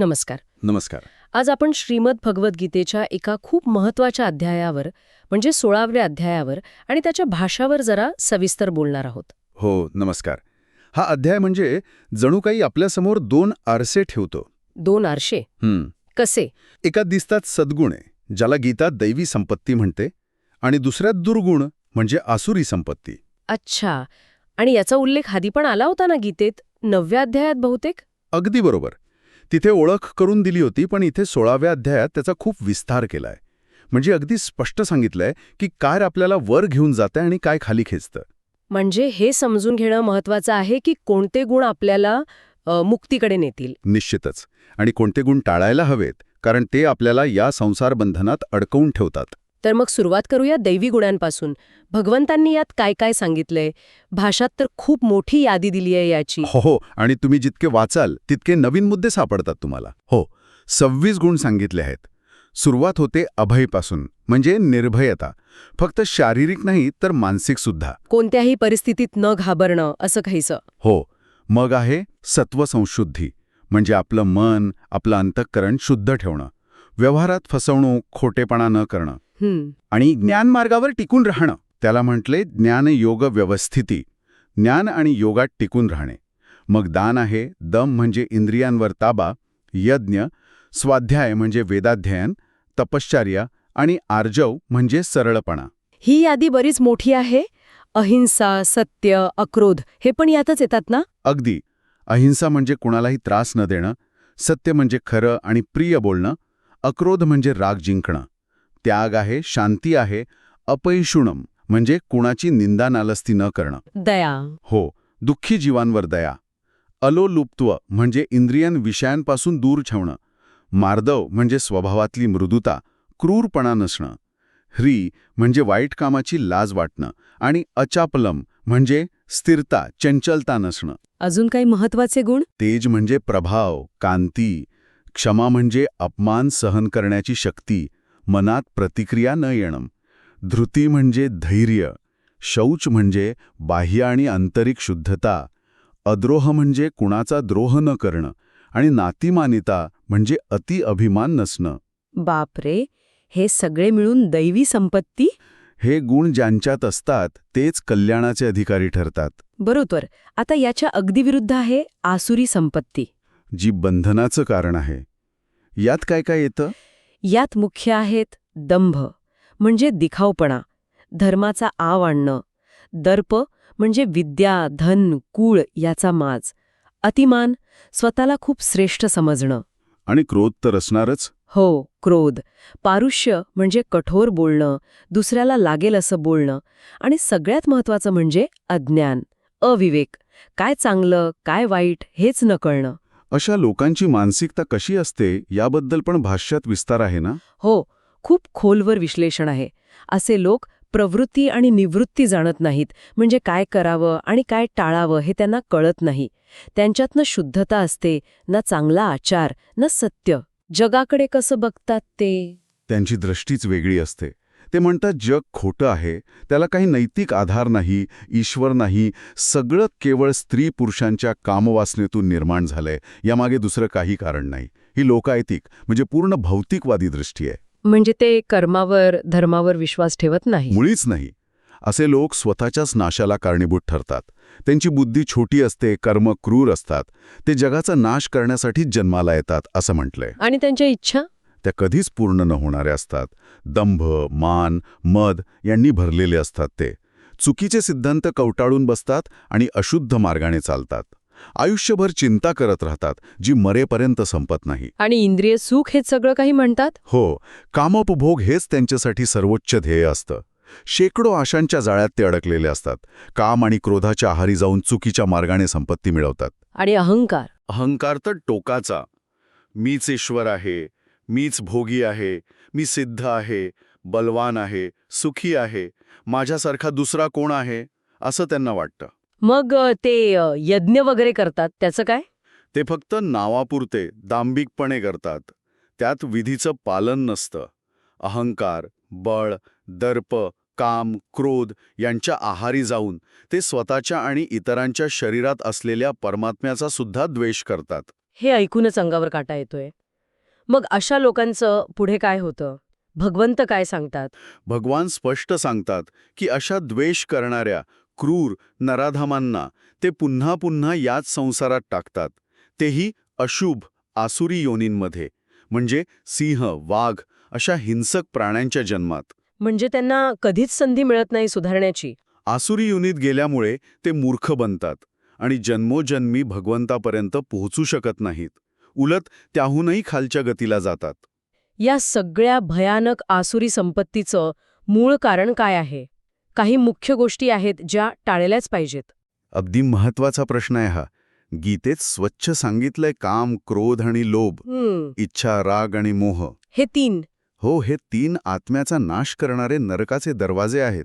नमस्कार. नमस्कार. आज आपण श्रीमद भगवद्गीतेच्या एका खूप महत्त्वाच्या अध्यायावर म्हणजे सोळाव्या अध्यायावर आणि त्याच्या भाषावर जरा सविस्तर बोलणार आहोत. हो नमस्कार. हा अध्याय म्हणजे जणू काही आपल्यासमोर दोन आरसे ठेवतो. दोन आरशे हं. कसे? एका दिसतात सद्गुण आहे ज्याला गीता दैवी संपत्ती म्हणते आणि दुसऱ्यात दुर्गुण म्हणजे आसुरी संपत्ती. अच्छा. आणि याचा उल्लेख आधी पण आला होता ना गीतेत? नवव्या अध्यायात बहुतेक? अगदी बरोबर. तिथे ओळख करून दिली होती पण इथे सोळाव्या अध्यायात त्याचा खूप विस्तार केलाय. म्हणजे अगदी स्पष्ट सांगितलंय की कार आपल्याला वर घेऊन जाते आणि काय खाली खेचतं. म्हणजे हे समजून घेणं महत्वाचं आहे की कोणते गुण आपल्याला मुक्तीकडे नेतील. निश्चितच. आणि कोणते गुण टाळायला हवेत कारण ते आपल्याला या संसार बंधनात अडकवून ठेवतात. तर मग सुरुवात करूया दैवी गुणांपासून. भगवंतांनी यात काय काय सांगितलंय? भाषात तर खूप मोठी यादी दिली आहे याची. हो हो. आणि तुम्ही जितके वाचाल तितके नवीन मुद्दे सापडतात तुम्हाला. हो. सव्वीस गुण सांगितले आहेत. सुरुवात होते अभयपासून म्हणजे निर्भयता. फक्त शारीरिक नाही तर मानसिक सुद्धा. कोणत्याही परिस्थितीत न घाबरणं असं काहीसं. हो. मग आहे सत्वसंशुद्धी म्हणजे आपलं मन आपलं अंतःकरण शुद्ध ठेवणं. व्यवहारात फसवणूक खोटेपणा न करणं. आणि ज्ञानमार्गावर टिकून राहणं. त्याला म्हटले ज्ञानयोग व्यवस्थिती. ज्ञान आणि योगात टिकून राहणे. मग दान आहे दम म्हणजे इंद्रियांवर ताबा यज्ञ स्वाध्याय म्हणजे वेदाध्ययन तपश्चर्या आणि आर्जव म्हणजे सरळपणा. ही यादी बरीच मोठी आहे. अहिंसा सत्य अक्रोध हे पण यातच येतात ना? अगदी. अहिंसा म्हणजे कुणालाही त्रास न देणं. सत्य म्हणजे खरं आणि प्रिय बोलणं. अक्रोध म्हणजे राग जिंकणं. त्याग आहे शांती आहे अपैशुणम म्हणजे कुणाची निंदा नालस्ती न करणं. दया. हो दुःखी जीवांवर दया. अलोलुप्त्व म्हणजे इंद्रियन विषयांपासून दूर ठेवणं. मार्दव म्हणजे स्वभावातली मृदुता क्रूरपणा नसणं. ह्री म्हणजे वाईट कामाची लाज वाटणं. आणि अचापलम म्हणजे स्थिरता चंचलता नसणं. अजून काही महत्त्वाचे गुण? तेज म्हणजे प्रभाव कांती. क्षमा म्हणजे अपमान सहन करण्याची शक्ती. मनात प्रतिक्रिया न येणं. धृती म्हणजे धैर्य शौच म्हणजे बाह्य आणि आंतरिक शुद्धता अद्रोह म्हणजे कुणाचा द्रोह न करणं आणि नातीमानिता म्हणजे अति अभिमान नसणं. बापरे हे सगळे मिळून दैवी संपत्ती? हे गुण ज्यांच्यात असतात तेच कल्याणाचे अधिकारी ठरतात. बरोबर आता याच्या अगदी विरुद्ध आहे आसुरी संपत्ती. जी बंधनाचं कारण आहे. यात काय काय येतं? यात मुख्य आहेत दंभ म्हणजे दिखावपणा धर्माचा आव आणणं. दर्प म्हणजे विद्या धन कुळ याचा माज. अतिमान स्वतःला खूप श्रेष्ठ समजणं. आणि क्रोध तर असणारच? हो क्रोध. पारुष्य म्हणजे कठोर बोलणं दुसऱ्याला लागेल असं बोलणं. आणि सगळ्यात महत्वाचं म्हणजे अज्ञान अविवेक. काय चांगलं काय वाईट हेच न कळणं. अशा लोकांची मानसिकता कशी असते याबद्दल पण भाष्यात विस्तार आहे ना? हो खूप खोलवर विश्लेषण आहे. असे लोक प्रवृत्ती आणि निवृत्ती जाणत नाहीत. म्हणजे काय करावं आणि काय टाळावं हे त्यांना कळत नाही. त्यांच्यात न शुद्धता असते ना चांगला आचार न सत्य. जगाकडे कसं बघतात ते? त्यांची दृष्टीच वेगळी असते. ते म्हणतात जग खोटं आहे त्याला काही नैतिक आधार नाही ईश्वर नाही सगळं केवळ स्त्री पुरुषांच्या कामवासनेतून निर्माण झालंय यामागे दुसरं काही कारण नाही. ही लोकायतिक म्हणजे पूर्ण भौतिकवादी दृष्टी आहे. म्हणजे ते कर्मावर धर्मावर विश्वास ठेवत नाही. मुळीच नाही. असे लोक स्वतःच्याच नाशाला कारणीभूत ठरतात. त्यांची बुद्धी छोटी असते कर्म क्रूर असतात. ते जगाचा नाश करण्यासाठी जन्माला येतात असं म्हटलंय. आणि त्यांच्या इच्छा? त्या कधीच पूर्ण न होणाऱ्या असतात. दंभ मान मद यांनी भरलेले असतात ते. चुकीचे सिद्धांत कवटाळून बसतात आणि अशुद्ध मार्गाने चालतात. आयुष्यभर चिंता करत राहतात जी मरेपर्यंत संपत नाही. आणि इंद्रिय सुख हे सगळं काही म्हणतात? हो कामोपभोग हेच त्यांच्यासाठी सर्वोच्च ध्येय असतं. शेकडो आशांच्या जाळ्यात ते अडकलेले असतात. काम आणि क्रोधाच्या आहारी जाऊन चुकीच्या मार्गाने संपत्ती मिळवतात. आणि अहंकार? अहंकार तर टोकाचा. मीच ईश्वर आहे. मीच भोगी आहे मी सिद्ध आहे बलवान आहे सुखी आहे माझ्यासारखा दुसरा कोण आहे असं त्यांना वाटतं. मग ते यज्ञ वगैरे करतात त्याचं काय? ते फक्त नावापुरते दांभिकपणे करतात. त्यात विधीचं पालन नसतं. अहंकार बळ दर्प काम क्रोध यांच्या आहारी जाऊन ते स्वतःच्या आणि इतरांच्या शरीरात असलेल्या परमात्म्याचा सुद्धा द्वेष करतात. हे ऐकूनच अंगावर काटा येतोय. मग अशा लोकांचं पुढे काय होतं? भगवंत काय सांगतात? भगवान स्पष्ट सांगतात की अशा द्वेष करणाऱ्या क्रूर नराधामांना ते पुन्हा पुन्हा याच संसारात टाकतात. तेही अशुभ आसुरी योनींमध्ये म्हणजे सिंह वाघ अशा हिंसक प्राण्यांच्या जन्मात. म्हणजे त्यांना कधीच संधी मिळत नाही सुधारण्याची. आसुरी योनीत गेल्यामुळे ते मूर्ख बनतात आणि जन्मोजन्मी भगवंतापर्यंत पोहोचू शकत नाहीत. उलट त्याहूनही खालच्या गतीला जातात. या सगळ्या भयानक आसुरी संपत्तीचं मूळ कारण काय आहे? काही मुख्य गोष्टी आहेत ज्या टाळल्याच पाहिजेत. अगदी महत्त्वाचा प्रश्न आहे हा. गीतेत स्वच्छ सांगितलंय काम क्रोध आणि लोभ इच्छा राग आणि मोह. हे तीन. हो हे तीन आत्म्याचा नाश करणारे नरकाचे दरवाजे आहेत.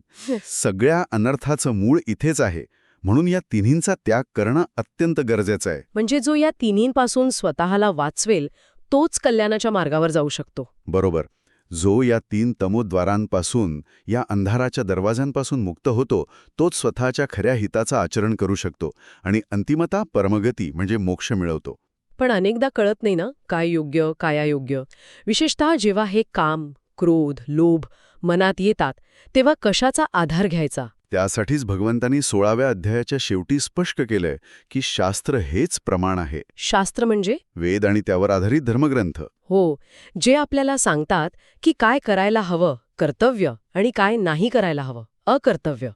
सगळ्या अनर्थाचं मूळ इथेच आहे. म्हणून या तिन्हींचा त्याग करणं अत्यंत गरजेचं आहे. म्हणजे जो या तिन्हींपासून स्वतःला वाचवेल तोच कल्याणाच्या मार्गावर जाऊ शकतो. बरोबर. जो या तीन तमोद्वारांपासून या अंधाराच्या दरवाजांपासून मुक्त होतो तोच स्वतःच्या खऱ्या हिताचं आचरण करू शकतो आणि अंतिमता परमगती म्हणजे मोक्ष मिळवतो. पण अनेकदा कळत नाही ना काय योग्य काय अयोग्य. विशेषतः जेव्हा हे काम क्रोध लोभ मनात येतात तेव्हा कशाचा आधार घ्यायचा? त्यासाठीच भगवंतांनी सोळाव्या अध्यायाच्या शेवटी स्पष्ट केलंय की शास्त्र हेच प्रमाण आहे. शास्त्र म्हणजे? वेद आणि त्यावर आधारित धर्मग्रंथ. हो. जे आपल्याला सांगतात की काय करायला हवं कर्तव्य आणि काय नाही करायला हवं अकर्तव्य.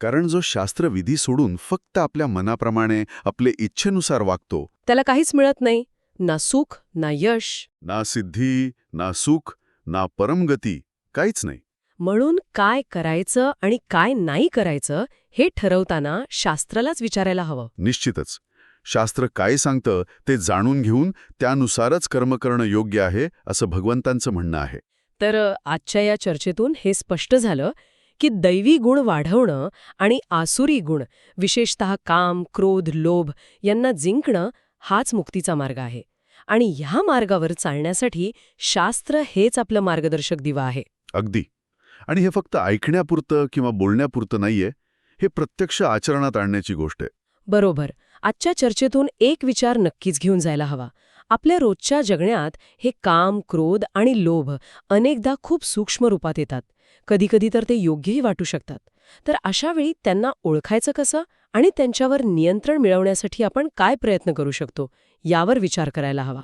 कारण जो शास्त्र विधी सोडून फक्त आपल्या मनाप्रमाणे आपले इच्छेनुसार वागतो त्याला काहीच मिळत नाही. ना सुख ना यश. ना सिद्धी ना सुख ना परमगती काहीच नाही. म्हणून काय करायचं आणि काय नाही करायचं हे ठरवताना शास्त्रालाच विचारायला हवं. निश्चितच. शास्त्र काय सांगतं ते जाणून घेऊन त्यानुसारच कर्म करणं योग्य आहे असं भगवंतांचं म्हणणं आहे. तर आजच्या या चर्चेतून हे स्पष्ट झालं की दैवी गुण वाढवणं आणि आसुरी गुण विशेषतः काम क्रोध लोभ यांना जिंकणं हाच मुक्तीचा मार्ग आहे. आणि ह्या मार्गावर चालण्यासाठी शास्त्र हेच आपलं मार्गदर्शक दिवा आहे. अगदी. आणि हे फक्त ऐकण्यापुरतं किंवा बोलण्यापुरतं नाहीये हे प्रत्यक्ष आचरणात आणण्याची गोष्ट आहे. बरोबर. आजच्या चर्चेतून एक विचार नक्कीच घेऊन जायला हवा. आपल्या रोजच्या जगण्यात हे काम क्रोध आणि लोभ अनेकदा खूप सूक्ष्म रूपात येतात. कधीकधी तर ते योग्यही वाटू शकतात. तर अशावेळी त्यांना ओळखायचं कसं आणि त्यांच्यावर नियंत्रण मिळवण्यासाठी आपण काय प्रयत्न करू शकतो यावर विचार करायला हवा.